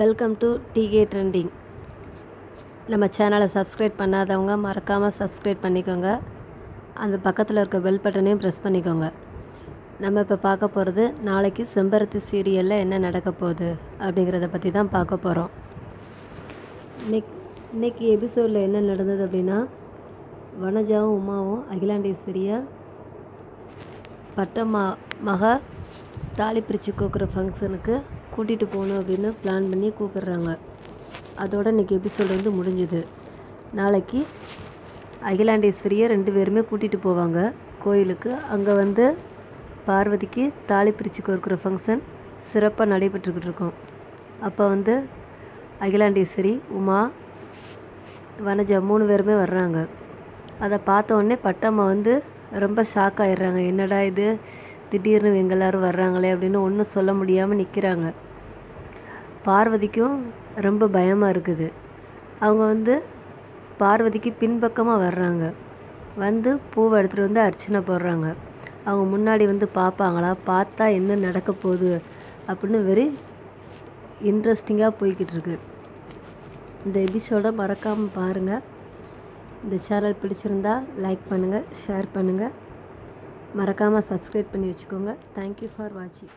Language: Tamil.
வெல்கம் டு டிகே ட்ரெண்டிங் நம்ம சேனலை சப்ஸ்கிரைப் பண்ணாதவங்க மறக்காமல் சப்ஸ்கிரைப் பண்ணிக்கோங்க. அந்த பக்கத்தில் இருக்க பெல் பட்டனையும் ப்ரெஸ் பண்ணிக்கோங்க. நம்ம இப்போ பார்க்க போகிறது நாளைக்கு செம்பருத்தி சீரியலில் என்ன நடக்க போகுது அப்படிங்கிறத பற்றி தான் பார்க்க போகிறோம் இன்னைக் இன்னைக்கு எபிசோடில் என்ன நடந்தது அப்படின்னா வனஜாவும் உமாவும் அகிலாண்டேஸ்வரியா பட்டமா மகா மக தாலி பிரித்து கோக்குற ஃபங்க்ஷனுக்கு கூட்டிகிட்டு போகணும் அப்படின்னு பிளான் பண்ணி கூப்பிடுறாங்க. அதோட இன்றைக்கி எபிசோடு வந்து முடிஞ்சுது. நாளைக்கு அகிலாண்டேஸ்வரியை ரெண்டு பேருமே கூட்டிகிட்டு போவாங்க. கோயிலுக்கு. அங்கே வந்து பார்வதிக்கு தாலி பிரித்து கோர்க்குற ஃபங்க்ஷன் சிறப்பாக நடைபெற்றுக்கிட்டு இருக்கும். அப்போ வந்து அகிலாண்டேஸ்வரி உமா வனஜா மூணு பேருமே வர்றாங்க. அதை பார்த்த உடனே பட்டம்மா வந்து ரொம்ப ஷாக் ஆயிடுறாங்க. என்னடா இது? திடீர்னு இவங்க எல்லாரும் வர்றாங்களே அப்படின்னு ஒன்றும் சொல்ல முடியாமல் நிற்கிறாங்க பார்வதிக்கும் ரொம்ப பயமாக இருக்குது. அவங்க வந்து பார்வதிக்கு பின்பக்கமாக வர்றாங்க. வந்து பூவை எடுத்துகிட்டு வந்து அர்ச்சனை போடுறாங்க. அவங்க முன்னாடி வந்து பார்ப்பாங்களா? பார்த்தா என்ன நடக்க போகுது? அப்படின்னு வெறி இன்ட்ரெஸ்டிங்காக போய்கிட்டு இருக்கு. இந்த எபிசோடை மறக்காமல் பாருங்கள் இந்த சேனல் பிடிச்சிருந்தா லைக் பண்ணுங்கள் ஷேர் பண்ணுங்கள் மறக்காமல் சப்ஸ்கிரைப் பண்ணி வச்சுக்கோங்க. தேங்க்யூ ஃபார் வாட்சிங்